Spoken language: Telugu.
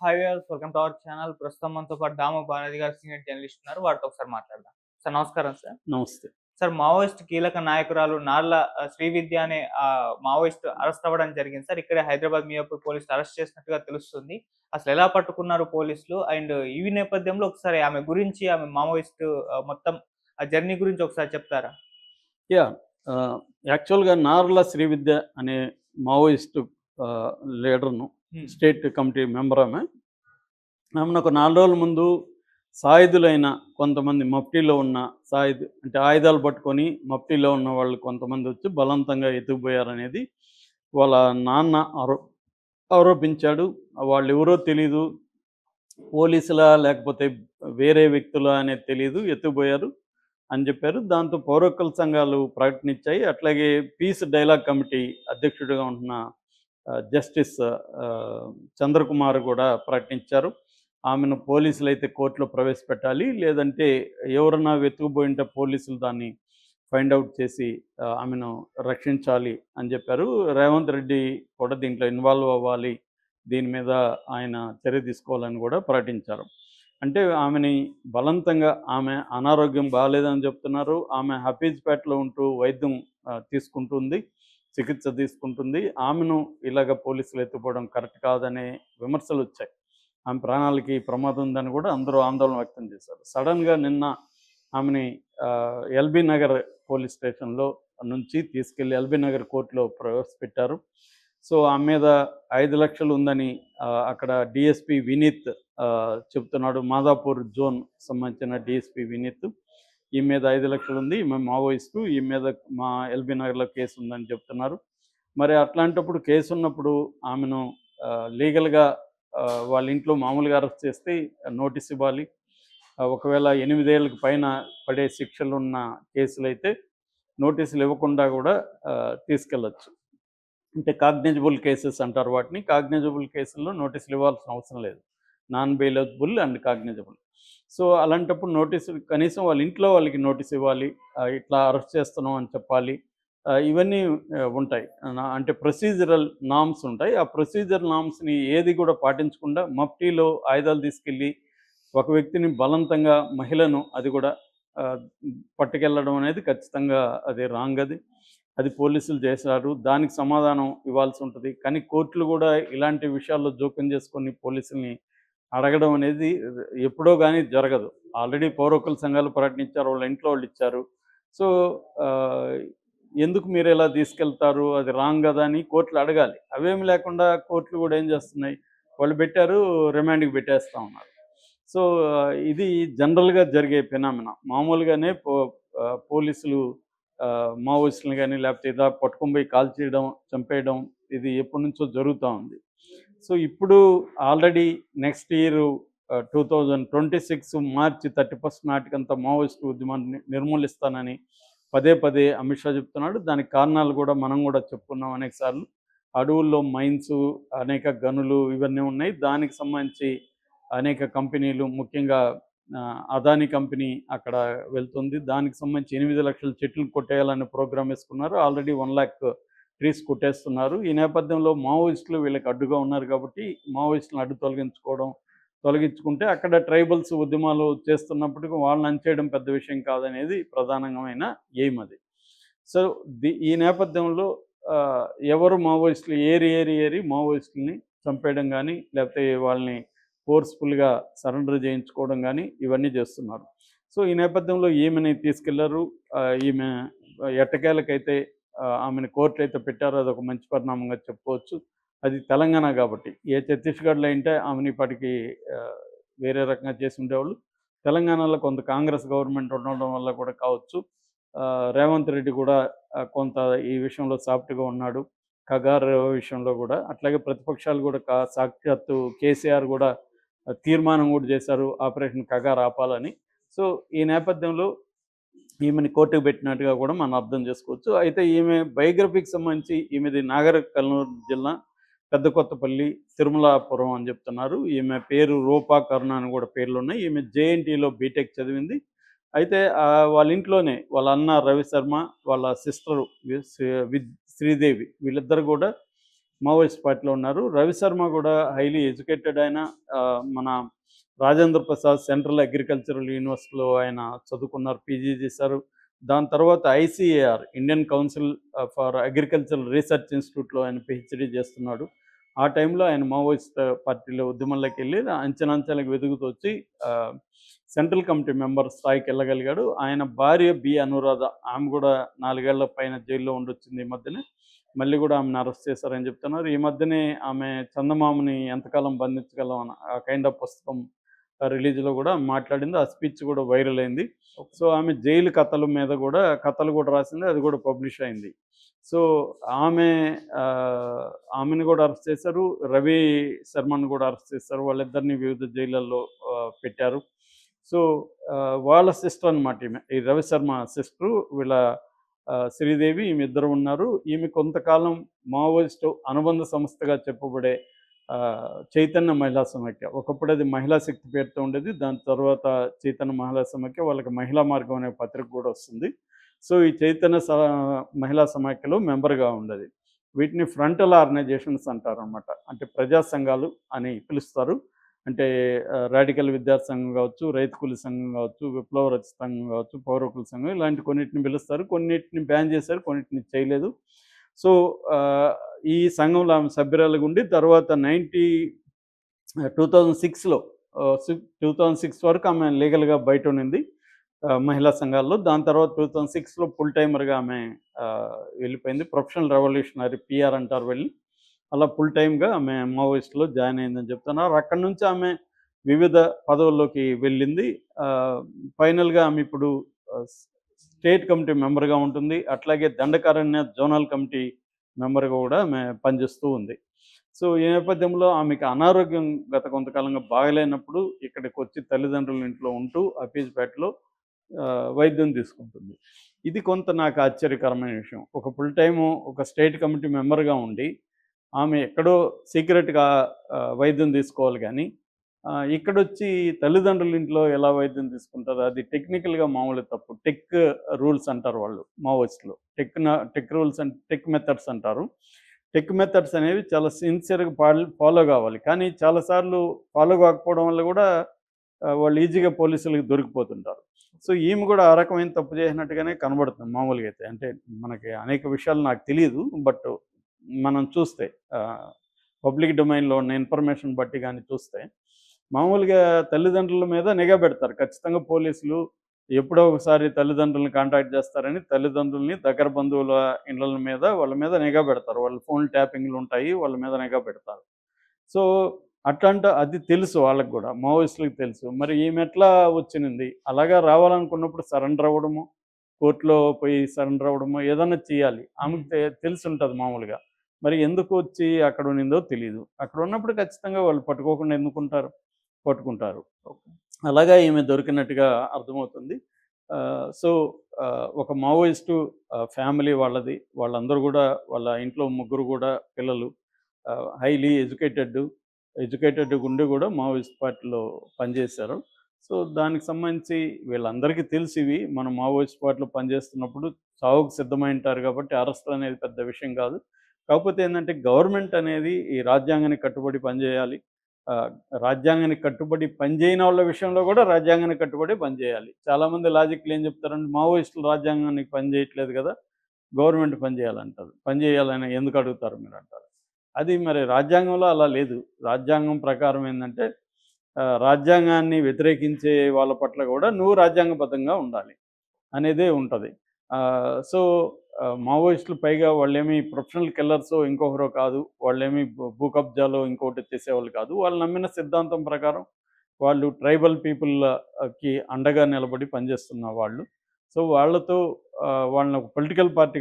Viewers welcome to our channel. ప్రస్తుతం మనతో పాటు దామ భారతి గారు సీనియర్ జర్నలిస్ట్ ఉన్నారు. వారితో ఒకసారి మాట్లాడదాం. సార్ నమస్కారం సార్. నమస్తే. సార్ మావోయిస్ట్ కీలక నాయకురాలు నార్ల ఆ, శ్రీవిద్య అనే మావోయిస్ట్ అరెస్ట్ అవ్వడం జరిగింది సార్. ఇక్కడే హైదరాబాద్ మియాపూర్ పోలీసులు అరెస్ట్ చేసినట్టుగా తెలుస్తుంది. అసలు ఎలా పట్టుకున్నారు పోలీసులు? అండ్ ఈ నేపథ్యంలో ఒకసారి ఆమె గురించి ఆమె మావోయిస్ట్ మొత్తం ఆ జర్నీ గురించి ఒకసారి చెప్తారా? యా యాక్చువల్గా నార్ల శ్రీవిద్య అనే మావోయిస్టు లీడర్ను. స్టేట్ కమిటీ మెంబర్ ఆమె. ఆమెను ఒక నాలుగు రోజుల ముందు సాయుధులైన కొంతమంది మఫ్టీలో ఉన్న సాయుధు అంటే ఆయుధాలు పట్టుకొని మఫ్టీలో ఉన్న వాళ్ళు కొంతమంది వచ్చి బలవంతంగా ఎత్తుకుపోయారనేది వాళ్ళ నాన్న ఆరో ఆరోపించాడు. వాళ్ళు ఎవరో తెలీదు. పోలీసులా లేకపోతే వేరే వ్యక్తులా అనేది తెలియదు ఎత్తుకుపోయారు అని చెప్పారు. దాంతో పౌరకుల సంఘాలు ప్రకటించాయి. అట్లాగే పీస్ డైలాగ్ కమిటీ అధ్యక్షుడిగా ఉంటున్న జస్టిస్ చంద్రకుమార్ కూడా ప్రకటించారు. ఆమెను పోలీసులు అయితే కోర్టులో ప్రవేశపెట్టాలి లేదంటే ఎవరన్నా వెతుకుపోయింటే పోలీసులు దాన్ని ఫైండ్ అవుట్ చేసి ఆమెను రక్షించాలి అని చెప్పారు. రేవంత్ రెడ్డి కూడా దీంట్లో ఇన్వాల్వ్ అవ్వాలి దీని మీద ఆయన చర్య తీసుకోవాలని కూడా ప్రకటించారు. అంటే ఆమెని బలవంతంగా ఆమె అనారోగ్యం బాగాలేదని చెప్తున్నారు. ఆమె హఫీజ్పేటలో ఉంటూ వైద్యం తీసుకుంటుంది చికిత్స తీసుకుంటుంది. ఆమెను ఇలాగ పోలీసులు ఎత్తుపోవడం కరెక్ట్ కాదనే విమర్శలు వచ్చాయి. ఆమె ప్రాణాలకి ప్రమాదం ఉందని కూడా అందరూ ఆందోళన వ్యక్తం చేశారు. సడన్గా నిన్న ఆమెని ఎల్బీ నగర్ పోలీస్ స్టేషన్లో నుంచి తీసుకెళ్ళి ఎల్బీ నగర్ కోర్టులో ప్రవేశపెట్టారు. సో ఆమె మీద ఐదు లక్షలు ఉందని అక్కడ డిఎస్పి వినీత్ చెప్తున్నాడు మాదాపూర్ జోన్ సంబంధించిన డిఎస్పి వినీత్. ఈ మీద ఐదు లక్షలు ఉంది ఈమె మావోయిస్టు ఈ మీద మా ఎల్బీ నగర్లో కేసు ఉందని చెప్తున్నారు. మరి అట్లాంటప్పుడు కేసు ఉన్నప్పుడు ఆమెను లీగల్గా వాళ్ళ ఇంట్లో మామూలుగా అరెస్ట్ చేస్తే నోటీస్ ఇవ్వాలి. ఒకవేళ ఎనిమిదేళ్ళకి పైన పడే శిక్షలు ఉన్న కేసులు అయితే నోటీసులు ఇవ్వకుండా కూడా తీసుకెళ్ళచ్చు. అంటే కాగ్నిజబుల్ కేసెస్ అంటారు వాటిని. కాగ్నిజబుల్ కేసుల్లో నోటీసులు ఇవ్వాల్సిన అవసరం లేదు. Non bailable and cognizable. So అలాంటప్పుడు నోటీసు కనీసం వాళ్ళ ఇంట్లో వాళ్ళకి నోటీస్ ఇవ్వాలి ఇట్లా అరెస్ట్ చేస్తున్నాం అని చెప్పాలి ఇవన్నీ ఉంటాయి. అంటే ప్రొసీజరల్ నామ్స్ ఉంటాయి. ఆ ప్రొసీజర్ నామ్స్ని ఏది కూడా పాటించకుండా మఫ్టీలో ఆయుధాలు తీసుకెళ్ళి ఒక వ్యక్తిని బలవంతంగా మహిళను అది కూడా పట్టుకెళ్ళడం అనేది ఖచ్చితంగా అది రాంగ్ అది. అది పోలీసులు చేశారు. దానికి సమాధానం ఇవ్వాల్సి ఉంటుంది. కానీ కోర్టులు కూడా ఇలాంటి విషయాల్లో జోక్యం చేసుకొని పోలీసుల్ని అడగడం అనేది ఎప్పుడో కానీ జరగదు. ఆల్రెడీ పౌరకుల సంఘాలు ప్రకటించారు వాళ్ళ ఇంట్లో వాళ్ళు ఇచ్చారు. సో ఆ, ఎందుకు మీరు ఇలా తీసుకెళ్తారు? అది రాంగ్ కదా అని కోర్టులు అడగాలి. అవేమి లేకుండా కోర్టులు కూడా ఏం చేస్తున్నాయి? వాళ్ళు పెట్టారు రిమాండ్కి పెట్టేస్తూ ఉన్నారు. సో ఇది జనరల్గా జరిగే ఫినామినా. మామూలుగానే పో పోలీసులు ఆ, కానీ లేకపోతే ఇలా పట్టుకొని పోయి కాల్ చేయడం చంపేయడం ఇది ఎప్పటి నుంచో జరుగుతూ ఉంది. సో ఇప్పుడు already next year two thousand twenty six March thirty first నాటికంతా Maoist ఉద్యమాన్ని నిర్మూలిస్తానని పదే పదే అమిత్ షా చెప్తున్నాడు. దానికి కారణాలు కూడా మనం కూడా చెప్పుకున్నాం అనేక సార్లు. అడవుల్లో మైన్స్ అనేక గనులు ఇవన్నీ ఉన్నాయి. దానికి సంబంధించి అనేక కంపెనీలు ముఖ్యంగా అదాని కంపెనీ అక్కడ వెళ్తుంది. దానికి సంబంధించి ఎనిమిది లక్షల చెట్లు కొట్టేయాలనే ప్రోగ్రామ్ వేసుకున్నారు. ఆల్రెడీ వన్ ల్యాక్ ట్రీస్ కొట్టేస్తున్నారు. ఈ నేపథ్యంలో మావోయిస్టులు వీళ్ళకి అడ్డుగా ఉన్నారు కాబట్టి మావోయిస్టులను అడ్డు తొలగించుకోవడం తొలగించుకుంటే అక్కడ ట్రైబల్స్ ఉద్యమాలు చేస్తున్నప్పటికీ వాళ్ళని అంచేయడం పెద్ద విషయం కాదనేది ప్రధానమైన ఎయిమ్ అది. సో ఈ నేపథ్యంలో ఎవరు మావోయిస్టులు ఏరి ఏరి ఏరి మావోయిస్టుల్ని చంపేయడం కానీ లేకపోతే వాళ్ళని ఫోర్స్ఫుల్గా సరెండర్ చేయించుకోవడం కానీ ఇవన్నీ చేస్తున్నారు. సో ఈ నేపథ్యంలో ఈమెని తీసుకెళ్ళారు. ఈమె ఎట్టకేలకైతే ఆమెను కోర్టు అయితే పెట్టారో అది ఒక మంచి పరిణామంగా చెప్పుకోవచ్చు అది తెలంగాణ కాబట్టి. ఏ ఛత్తీస్గఢ్లో అయితే ఆమెను ఇప్పటికీ వేరే రకంగా చేసి ఉండేవాళ్ళు. తెలంగాణలో కొంత కాంగ్రెస్ గవర్నమెంట్ ఉండడం వల్ల కూడా కావచ్చు. రేవంత్ రెడ్డి కూడా కొంత ఈ విషయంలో సాఫ్ట్గా ఉన్నాడు. కగార్ విషయంలో కూడా. అట్లాగే ప్రతిపక్షాలు కూడా కా సాక్షాత్తు కేసీఆర్ కూడా తీర్మానం కూడా చేశారు. ఆపరేషన్ కగార్ ఆపాలని. సో ఈ నేపథ్యంలో ఈమెని కోర్టుకు పెట్టినట్టుగా కూడా మనం అర్థం చేసుకోవచ్చు. అయితే ఈమె బయోగ్రఫీకి సంబంధించి ఈమెది నాగర్ కర్నూలు జిల్లా పెద్ద కొత్తపల్లి తిరుమలాపురం అని చెప్తున్నారు. ఈమె పేరు రూపా కరుణ అని కూడా పేర్లు ఉన్నాయి ఈమె జేఎన్టీలో బీటెక్ చదివింది. అయితే వాళ్ళ ఇంట్లోనే వాళ్ళ అన్న రవి శర్మ వాళ్ళ సిస్టర్ శ్రీదేవి వీళ్ళిద్దరు కూడా మావోయిస్ట్ పార్టీలో ఉన్నారు. రవి శర్మ కూడా హైలీ ఎడ్యుకేటెడ్ ఆయన. ఆ, మన రాజేంద్ర ప్రసాద్ సెంట్రల్ అగ్రికల్చరల్ యూనివర్సిటీలో ఆయన చదువుకున్నారు పీజీ చేశారు. దాని తర్వాత ICAR Indian council for agricultural research ఇన్స్టిట్యూట్లో ఆయన పిహెచ్డీ చేస్తున్నాడు. ఆ టైంలో ఆయన మావోయిస్ట్ పార్టీలో ఉద్యమంలోకి వెళ్ళి అంచనాంచలకు వెతుకుతూ వచ్చి సెంట్రల్ కమిటీ మెంబర్ స్థాయికి వెళ్ళగలిగాడు. ఆయన భార్య బి అనురాధ ఆమె కూడా నాలుగేళ్ళ పైన జైల్లో ఉండొచ్చింది ఈ మధ్యనే. మళ్ళీ కూడా ఆమెను అరెస్ట్ చేశారని చెప్తున్నారు. ఈ మధ్యనే ఆమె చందమామని ఎంతకాలం బంధించగలం అన్న ఆ కైండ్ ఆఫ్ పుస్తకం రిలీజ్లో కూడా మాట్లాడింది. ఆ స్పీచ్ కూడా వైరల్ అయింది. సో ఆమె జైలు కథల మీద కూడా కథలు కూడా రాసింది. అది కూడా పబ్లిష్ అయింది. సో ఆమె ఆమెను కూడా అరెస్ట్ చేశారు. రవి శర్మను కూడా అరెస్ట్ చేశారు. వాళ్ళిద్దరిని వివిధ జైళ్ళల్లో పెట్టారు. సో వాళ్ళ సిస్టర్ అనమాట ఈమె. ఈ రవి శర్మ సిస్టరు వీళ్ళ శ్రీదేవి ఈమె ఇద్దరు ఉన్నారు. ఈమె కొంతకాలం మావోయిస్టు అనుబంధ సంస్థగా చెప్పబడే ఆ, చైతన్య మహిళా సమైక్య ఒకప్పుడు అది మహిళా శక్తి పేరుతో ఉండేది. దాని తర్వాత చైతన్య మహిళా సమైక్య వాళ్ళకి మహిళా మార్గం అనే పత్రిక కూడా వస్తుంది. సో ఈ చైతన్య మహిళా సమైక్యలో మెంబర్గా ఉండేది. వీటిని ఫ్రంటల్ ఆర్గనైజేషన్స్ అంటారు అనమాట అంటే ప్రజా సంఘాలు అని పిలుస్తారు. అంటే రాడికల్ విద్యార్థి సంఘం కావచ్చు రైతు కూలి సంఘం కావచ్చు విప్లవ రచ సంఘం కావచ్చు పౌరకుల సంఘం ఇలాంటి కొన్నిటిని పిలుస్తారు. కొన్నిటిని బ్యాన్ చేశారు కొన్నిటిని చేయలేదు. సో ఈ సంఘంలో ఆమె సభ్యురాలుగా ఉండి తర్వాత నైంటీ టూ థౌజండ్ సిక్స్లో టూ థౌజండ్ సిక్స్ వరకు ఆమె లీగల్గా బయట ఉన్నింది మహిళా సంఘాల్లో. దాని తర్వాత టూ థౌజండ్ సిక్స్లో ఫుల్ టైమర్గా ఆమె వెళ్ళిపోయింది. ప్రొఫెషనల్ రెవల్యూషనరీ పిఆర్ అంటారు వెళ్ళి అలా ఫుల్ టైమ్గా ఆమె మావోయిస్ట్లో జాయిన్ అయిందని చెప్తున్నారు. అక్కడ నుంచి ఆమె వివిధ పదవుల్లోకి వెళ్ళింది. ఫైనల్గా ఆమె ఇప్పుడు స్టేట్ కమిటీ మెంబర్గా ఉంటుంది. అట్లాగే దండకారణ్య జోనల్ కమిటీ మెంబర్గా కూడా ఆమె పనిచేస్తూ ఉంది. సో ఈ నేపథ్యంలో ఆమెకి అనారోగ్యం గత కొంతకాలంగా బాగలేనప్పుడు ఇక్కడికి వచ్చి తల్లిదండ్రుల ఇంట్లో ఉంటూ అఫీజ్పేటలో వైద్యం తీసుకుంటుంది. ఇది కొంత నాకు ఆశ్చర్యకరమైన విషయం. ఒక ఫుల్ టైము ఒక స్టేట్ కమిటీ మెంబర్గా ఉండి ఆమె ఎక్కడో సీక్రెట్గా వైద్యం తీసుకోవాలి కానీ ఇక్కడొచ్చి తల్లిదండ్రుల ఇంట్లో ఎలా వైద్యం తీసుకుంటారు అది టెక్నికల్గా మామూలు తప్పు. టెక్ రూల్స్ అంటారు వాళ్ళు మావోయిస్టులు. Tech tech rules and tech methods అంటారు. టెక్ మెథడ్స్ అనేవి చాలా సిన్సియర్గా ఫాలో కావాలి. కానీ చాలాసార్లు ఫాలో కాకపోవడం వల్ల కూడా వాళ్ళు ఈజీగా పోలీసులకు దొరికిపోతుంటారు. సో ఈమె కూడా ఆ రకమైన తప్పు చేసినట్టుగానే కనబడుతుంది మామూలుగా అయితే. అంటే మనకి అనేక విషయాలు నాకు తెలియదు బట్ మనం చూస్తే పబ్లిక్ డొమైన్లో ఉన్న ఇన్ఫర్మేషన్ బట్టి కానీ చూస్తే మామూలుగా తల్లిదండ్రుల మీద నిఘా పెడతారు. ఖచ్చితంగా పోలీసులు ఎప్పుడో ఒకసారి తల్లిదండ్రులను కాంటాక్ట్ చేస్తారని తల్లిదండ్రుల్ని దగ్గర బంధువుల ఇళ్ళ మీద వాళ్ళ మీద నిఘా పెడతారు. వాళ్ళ ఫోన్ ట్యాపింగ్లు ఉంటాయి వాళ్ళ మీద నిఘా పెడతారు. సో అట్లాంటి అది తెలుసు వాళ్ళకి కూడా మావోయిస్టులకు తెలుసు. మరి ఈమె ఎట్లా వచ్చింది అలాగా రావాలనుకున్నప్పుడు సరెండర్ అవ్వడము కోర్టులో పోయి సరెండర్ అవ్వడము ఏదన్నా చేయాలి. ఆమెకు తెలిసి ఉంటుంది మామూలుగా. మరి ఎందుకు వచ్చి అక్కడ ఉన్నిందో తెలియదు అక్కడ ఉన్నప్పుడు ఖచ్చితంగా వాళ్ళు పట్టుకోకుండా ఎందుకుంటారు? పట్టుకుంటారు. అలాగా ఈమె దొరికినట్టుగా అర్థమవుతుంది. సో ఒక మావోయిస్టు ఫ్యామిలీ వాళ్ళది. వాళ్ళందరూ కూడా వాళ్ళ ఇంట్లో ముగ్గురు కూడా పిల్లలు. హైలీ ఎడ్యుకేటెడ్ ఎడ్యుకేటెడ్ ఉండి కూడా మావోయిస్ట్ పార్టీలో పనిచేశారు. సో దానికి సంబంధించి వీళ్ళందరికీ తెలిసి ఇవి. మనం మావోయిస్ట్ పార్టీలో పనిచేస్తున్నప్పుడు చావుకు సిద్ధమై ఉంటారు కాబట్టి అరెస్ట్ అనేది పెద్ద విషయం కాదు. కాకపోతే ఏంటంటే గవర్నమెంట్ అనేది ఈ రాజ్యాంగానికి కట్టుబడి పనిచేయాలి రాజ్యాంగానికి కట్టుబడి పనిచేయని వాళ్ళ విషయంలో కూడా రాజ్యాంగానికి కట్టుబడి పనిచేయాలి చాలామంది లాజిక్లు ఏం చెప్తారంటే మావోయిస్టులు రాజ్యాంగానికి పనిచేయట్లేదు కదా గవర్నమెంట్ పని చేయాలంటారు. పని చేయాలని ఎందుకు అడుగుతారు మీరు అంటారు? అది మరి రాజ్యాంగంలో అలా లేదు. రాజ్యాంగం ప్రకారం ఏంటంటే రాజ్యాంగాన్ని వ్యతిరేకించే వాళ్ళ పట్ల కూడా నువ్వు రాజ్యాంగబద్ధంగా ఉండాలి అనేదే ఉంటుంది. సో మావోయిస్టులు పైగా వాళ్ళేమి ప్రొఫెషనల్ కిల్లర్స్ ఇంకొకరో కాదు వాళ్ళేమి భూ- భూ కబ్జాలో ఇంకొకటి చేసేవాళ్ళు కాదు. వాళ్ళు నమ్మిన సిద్ధాంతం ప్రకారం వాళ్ళు ట్రైబల్ పీపుల్కి అండగా నిలబడి పనిచేస్తున్న వాళ్ళు. సో వాళ్ళతో ఆ, వాళ్ళని ఒక పొలిటికల్ పార్టీ